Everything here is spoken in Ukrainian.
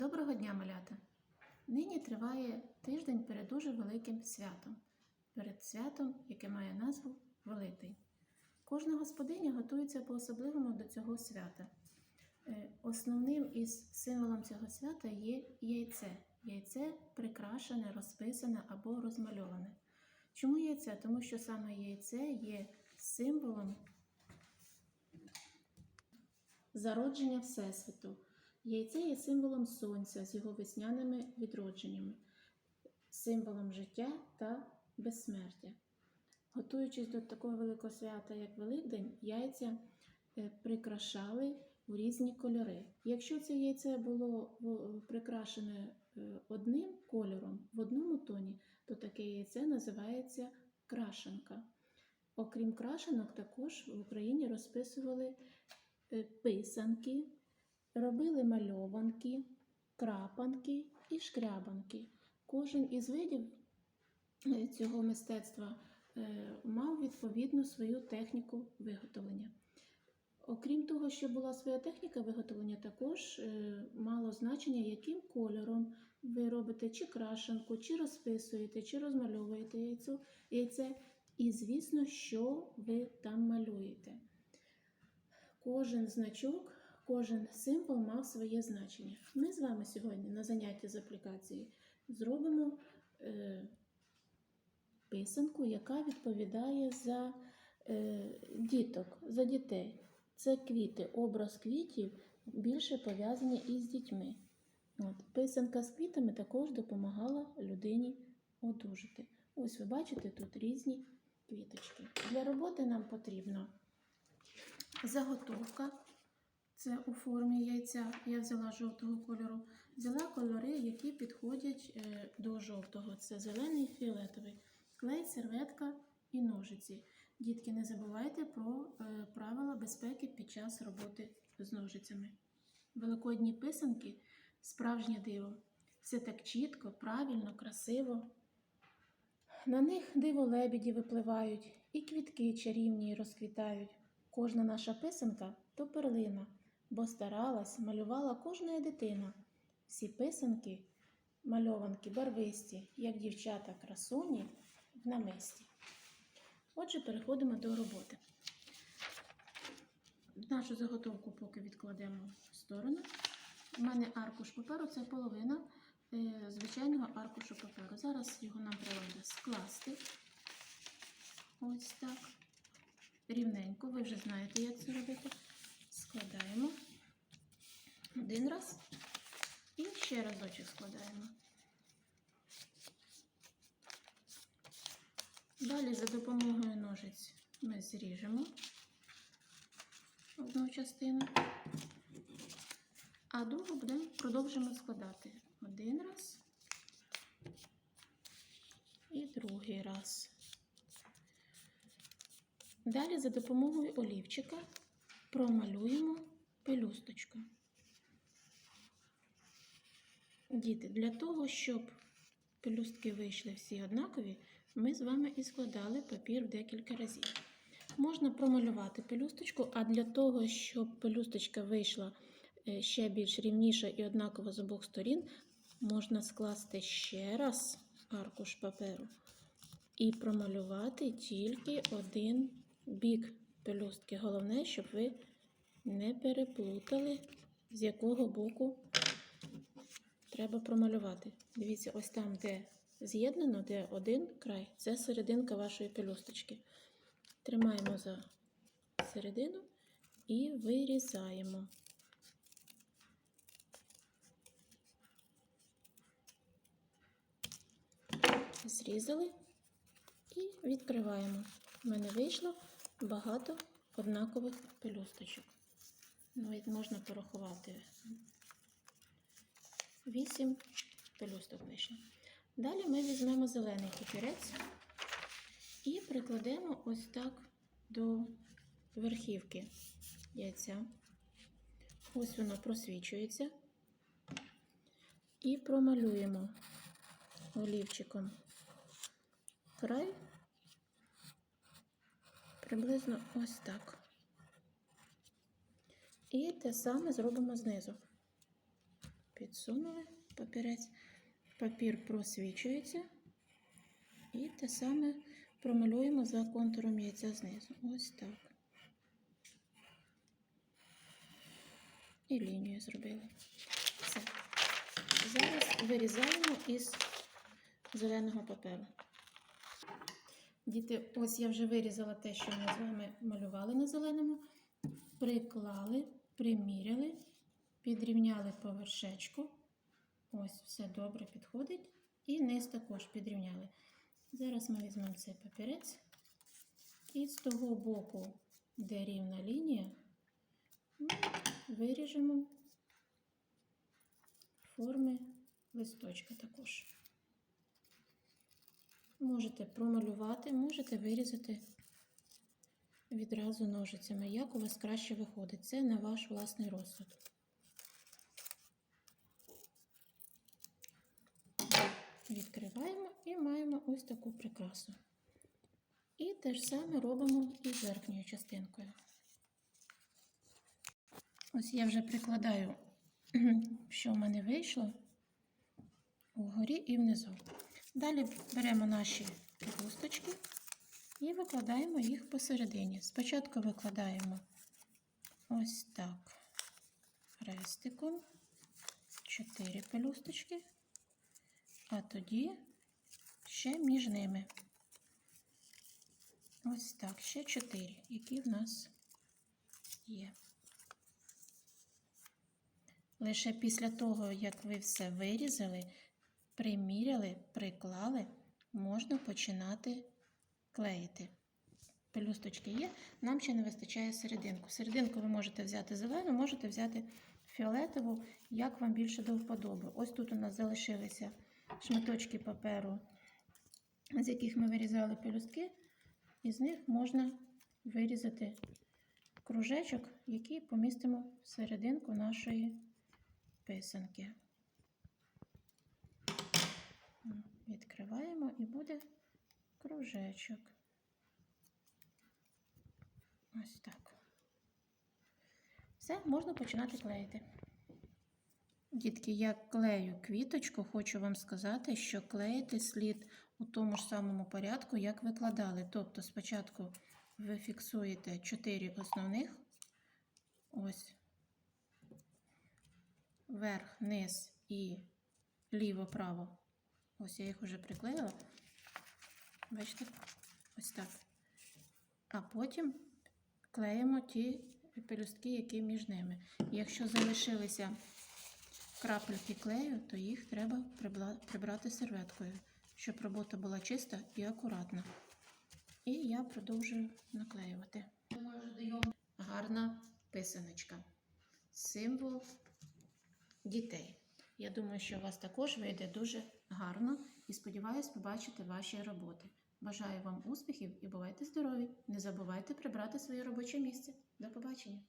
Доброго дня, малята! Нині триває тиждень перед дуже великим святом, перед святом, яке має назву Великдень. Кожна господиня готується по-особливому до цього свята. Е, Основним із символом цього свята є яйце. Яйце прикрашене, розписане або розмальоване. Чому яйце? Тому що саме яйце є символом зародження Всесвіту. Яйце є символом сонця з його весняними відродженнями, символом життя та безсмертя. Готуючись до такого великого свята, як Великдень, яйця е, прикрашали у різні кольори. Якщо це яйце було прикрашене е, одним кольором в одному тоні, то таке яйце називається крашенка. Окрім крашенок, також в Україні розписували е, писанки, робили мальованки, крапанки і шкрябанки. Кожен із видів е, цього мистецтва е, мав відповідну свою техніку виготовлення. Окрім того, що була своя техніка виготовлення, також е, мало значення, яким кольором ви робите чи крашенку, чи розписуєте, чи розмальовуєте яйце, і, звісно, що ви там малюєте. Кожен значок, кожен символ мав своє значення. Ми з вами сьогодні на занятті з аплікації зробимо е, писанку, яка відповідає за е, діток, за дітей. Це квіти, образ квітів більше пов'язані із дітьми. От, писанка з квітами також допомагала людині одужати. Ось ви бачите тут різні квіточки. Для роботи нам потрібно заготовка. Це у формі яйця. Я взяла жовтого кольору. Взяла кольори, які підходять е, до жовтого. Це зелений і фіолетовий. Клей, серветка і ножиці. Дітки, не забувайте про е, правила безпеки під час роботи з ножицями. Великодні писанки справжнє диво. Все так чітко, правильно, красиво. На них диво лебіді випливають, і квітки чарівні розквітають. Кожна наша писанка то перлина, бо старалась, малювала кожна дитина. Всі писанки, мальованки барвисті, як дівчата красуні в намисті. Отже, переходимо до роботи. Нашу заготовку поки відкладемо в сторону. У мене аркуш паперу це половина е, звичайного аркушу паперу. Зараз його нам треба скласти. Ось так. Рівненько. Ви вже знаєте, як це робити. Складаємо один раз і ще разочок складаємо. Далі за допомогою ножиць ми зріжемо одну частину, а другу будемо продовжимо складати один раз і другий раз. Далі за допомогою олівчика промалюємо пелюсточку. Діти, для того, щоб пелюстки вийшли всі однакові, ми з вами і складали папір декілька разів. Можна промалювати пелюсточку, а для того, щоб пелюсточка вийшла е, ще більш рівніша і однакова з обох сторін, можна скласти ще раз аркуш паперу і промалювати тільки один бік пелюстки. Головне, щоб ви не переплутали, з якого боку треба промалювати. Дивіться, ось там, де з'єднано, де один край, це серединка вашої пелюсточки. Тримаємо за середину і вирізаємо. Зрізали і відкриваємо. У мене вийшло багато однакових пелюсточок. Навіть можна порахувати. Вісім пелюсток вийшло. Далі ми візьмемо зелений кіпірець і прикладемо ось так до верхівки яйця. Ось воно просвічується. І промалюємо олівчиком край приблизно ось так. І те саме зробимо знизу. підсунули папірець. Папір просвічується. І те саме промалюємо за контуром яйця знизу. Ось так. І лінію зробили. Все. Зараз вирізаємо із зеленого паперу. Діти, ось я вже вирізала те, що ми з вами малювали на зеленому. Приклали, приміряли, підрівняли по вершечку. Ось все добре підходить. І низ також підрівняли. Зараз ми візьмемо цей папірець і з того боку, де рівна лінія, ми виріжемо форми листочка також. Можете промалювати, можете вирізати відразу ножицями, як у вас краще виходить. Це на ваш власний розсуд. Відкриваємо і маємо ось таку прикрасу. І те ж саме робимо і з верхньою частинкою. Ось я вже прикладаю, що в мене вийшло вгорі і внизу. Далі беремо наші пелюсточки і викладаємо їх посередині. Спочатку викладаємо ось так хрестиком, 4 пелюсточки, а тоді ще між ними. Ось так, ще 4, які в нас є. Лише після того, як ви все вирізали, приміряли, приклали, можна починати клеїти. Пелюсточки є, нам ще не вистачає серединку. Серединку ви можете взяти зелену, можете взяти фіолетову, як вам більше до вподоби. Ось тут у нас залишилися шматочки паперу, з яких ми вирізали пелюстки, і з них можна вирізати кружечок, який помістимо в серединку нашої писанки. Відкриваємо і буде кружечок. Ось так. Все, можна починати клеїти. Дітки, я клею квіточку, хочу вам сказати, що клеїти слід у тому ж самому порядку, як викладали. Тобто, спочатку ви фіксуєте 4 основних, ось верх, низ і ліво-право. Ось я їх вже приклеїла. Бачите? Ось так. А потім клеїмо ті пелюстки, які між ними. Якщо залишилися крапельки клею, то їх треба прибрати серветкою, щоб робота була чиста і акуратна. І я продовжую наклеювати. Гарна писаночка. Символ дітей. Я думаю, що у вас також вийде дуже гарно і сподіваюсь побачити ваші роботи. Бажаю вам успіхів і бувайте здорові! Не забувайте прибрати своє робоче місце. До побачення!